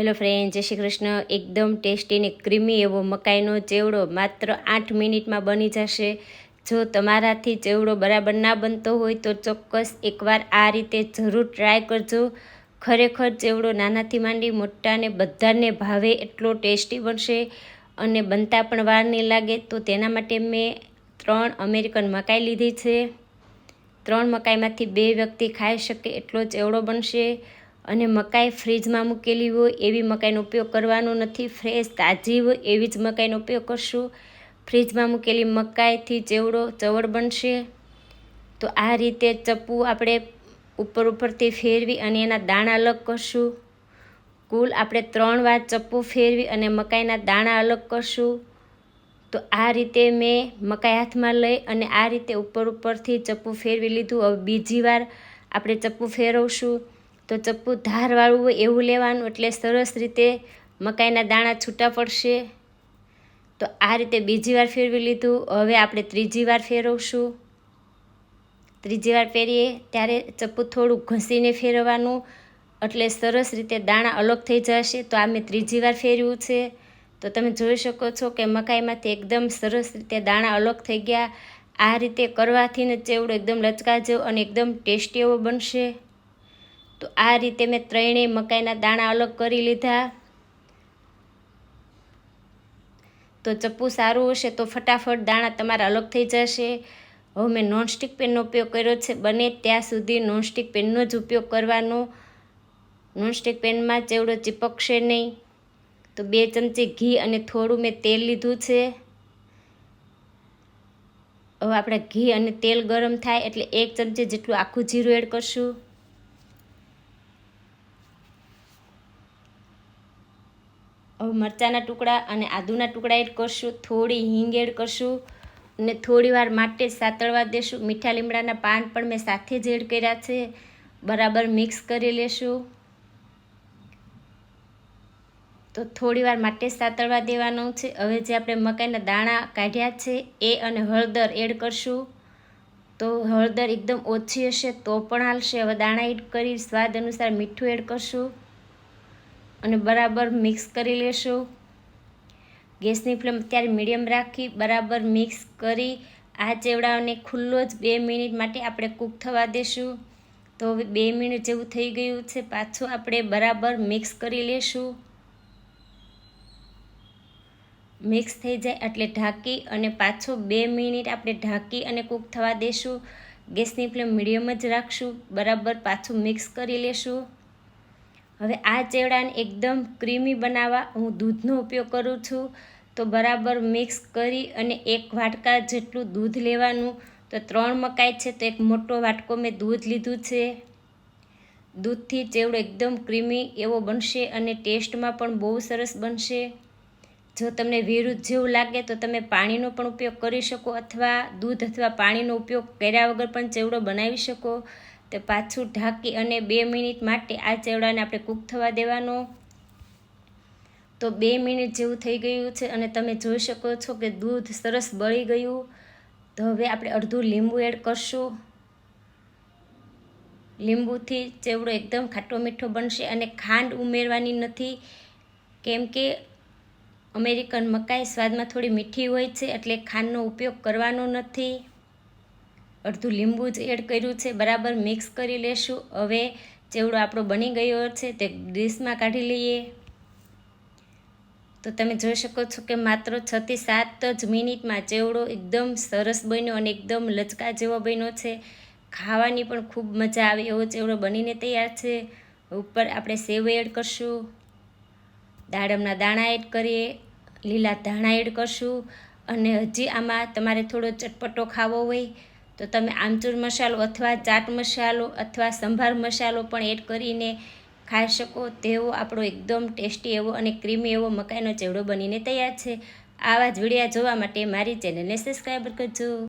Hello friend, જય શ્રી કૃષ્ણ. એકદમ tasty ને ક્રીમી એવો મકાઈનો ચેવડો માત્ર આઠ મિનિટમાં બની જશે. જો તમારાથી ચેવડો બરાબર ના બનતો હોય તો ચોક્કસ એકવાર આ રીતે જરૂર ટ્રાય કરજો. ખરેખર ચેવડો નાનાથી માંડી મોટાને બધાને ભાવે એટલો ટેસ્ટી બનશે. અને બનતા પણ વાર નહીં લાગે તો તેના માટે મેં ત્રણ અમેરિકન મકાઈ લીધી છે. ત્રણ મકાઈમાંથી બે વ્યક્તિ ખાઈ શકે એટલો ચેવડો બનશે. અને મકાઈ ફ્રીજમાં મૂકેલી હોય એવી મકાઈનો ઉપયોગ કરવાનો નથી. ફ્રેશ, તાજી હોય એવી જ મકાઈનો ઉપયોગ કરશું. ફ્રીજમાં મૂકેલી મકાઈથી ચેવડો ચવડ બનશે. તો આ રીતે ચપ્પુ આપણે ઉપર ઉપરથી ફેરવી અને એના દાણા અલગ કરશું. કુલ આપણે ત્રણ વાર ચપ્પુ ફેરવી અને મકાઈના દાણા અલગ કરશું. તો આ રીતે મેં મકાઈ હાથમાં લઈ અને આ રીતે ઉપર ઉપરથી ચપ્પુ ફેરવી લીધું. હવે બીજી વાર આપણે ચપ્પુ ફેરવશું. તો ચપ્પુ ધારવાળું હોય એવું લેવાનું એટલે સરસ રીતે મકાઈના દાણા છૂટા પડશે. તો આ રીતે બીજી વાર ફેરવી લીધું. હવે આપણે ત્રીજી વાર ફેરવશું. ત્રીજી વાર ફેરીએ ત્યારે ચપ્પુ થોડું ઘસીને ફેરવવાનું એટલે સરસ રીતે દાણા અલગ થઈ જશે. તો આ મેં ત્રીજી વાર ફેરવ્યું છે. તો તમે જોઈ શકો છો કે મકાઈમાંથી એકદમ સરસ રીતે દાણા અલગ થઈ ગયા. આ રીતે કરવાથી ને ચેવડો એકદમ લચકા જેવો અને એકદમ ટેસ્ટી એવો બનશે. તો આ રીતે મેં ત્રણેય મકાઈના દાણા અલગ કરી લીધા. તો ચપ્પુ સારું હશે તો ફટાફટ દાણા તમારા અલગ થઈ જશે. હવે મેં નોનસ્ટિક પેનનો ઉપયોગ કર્યો છે. બને ત્યાં સુધી નોનસ્ટિક પેનનો જ ઉપયોગ કરવાનો. નોનસ્ટિક પેનમાં ચેવડો ચીપકશે નહીં. તો બે ચમચી ઘી અને થોડું મેં તેલ લીધું છે. હવે આપણે ઘી અને તેલ ગરમ થાય એટલે એક ચમચી જેટલું આખું જીરું એડ કરશું. હવે મરચાંના ટુકડા અને આદુના ટુકડા એડ કરશું, થોડી હિંગ એડ કરશું અને થોડી વાર માટે સાતળવા દેશું. મીઠા લીમડાના પાન પણ મેં સાથે જ એડ કર્યા છે. બરાબર મિક્સ કરી લેશું. તો થોડી વાર માટે સાતળવા દેવાનું છે. હવે જે આપણે મકાઈના દાણા કાઢ્યા છે, એ અને હળદર એડ કરશું. તો હળદર એકદમ ઓછી હશે તો પણ હાલશે. હવે દાણા એડ કરી સ્વાદ અનુસાર મીઠું એડ કરશું. અને બરાબર મિક્સ કરી લેશું. ગેસની ફ્લેમ અત્યારે મીડિયમ રાખી, બરાબર મિક્સ કરી આ ચેવડાઓને ખુલ્લો જ બે મિનિટ માટે આપણે કૂક થવા દેશું. તો હવે બે મિનિટ જેવું થઈ ગયું છે, પાછું આપણે બરાબર મિક્સ કરી લેશું. મિક્સ થઈ જાય એટલે ઢાંકી અને પાછો બે મિનિટ આપણે ઢાંકી અને કૂક થવા દેશું. ગેસની ફ્લેમ મીડિયમ જ રાખશું, બરાબર પાછું મિક્સ કરી લેશું. હવે આ ચેવડાને એકદમ ક્રીમી બનાવવા હું દૂધનો ઉપયોગ કરું છું. તો બરાબર મિક્સ કરી અને એક વાટકા જેટલું દૂધ લેવાનું. તો ત્રણ મકાઈ છે, તો એક મોટો વાટકો મેં દૂધ લીધું છે. દૂધથી ચેવડો એકદમ ક્રીમી એવો બનશે અને ટેસ્ટમાં પણ બહુ સરસ બનશે. જો તમને વિરુદ્ધ જેવું લાગે તો તમે પાણીનો પણ ઉપયોગ કરી શકો અથવા દૂધ અથવા પાણીનો ઉપયોગ કર્યા વગર પણ ચેવડો બનાવી શકો. તો પાછું ઢાંકી અને બે મિનિટ માટે આ ચેવડાને આપણે કૂક થવા દેવાનો. તો બે મિનિટ જેવું થઈ ગયું છે અને તમે જોઈ શકો છો કે દૂધ સરસ બળી ગયું. તો હવે આપણે અડધું લીંબુ એડ કરશું. લીંબુથી ચેવડો એકદમ ખાટો મીઠો બનશે અને ખાંડ ઉમેરવાની નથી. કેમ કે અમેરિકન મકાઈ સ્વાદમાં થોડી મીઠી હોય છે એટલે ખાંડનો ઉપયોગ કરવાનો નથી. અડધું લીંબુ જ એડ કર્યું છે. બરાબર મિક્સ કરી લેશું. હવે ચેવડો આપણો બની ગયો છે તે ડીશમાં કાઢી લઈએ. તો તમે જોઈ શકો છો કે માત્ર છથી સાત જ મિનિટમાં ચેવડો એકદમ સરસ બન્યો અને એકદમ લચકા જેવો બન્યો છે. ખાવાની પણ ખૂબ મજા આવે એવો ચેવડો બનીને તૈયાર છે. ઉપર આપણે સેવ એડ કરશું. દાડમના દાણા એડ કરીએ. લીલા ધાણા એડ કરશું. અને હજી આમાં તમારે થોડો ચટપટો ખાવો હોય તો તમે આમચૂર મસાલો અથવા ચાટ મસાલો અથવા સંભાર મસાલો પણ એડ કરીને ખાઈ શકો. તેવો આપણો એકદમ ટેસ્ટી એવો અને ક્રીમી એવો મકાઈનો ચેવડો બનીને તૈયાર છે. આવા જ વિડીયા જોવા માટે મારી ચેનલને સબસ્ક્રાઈબ કરજો.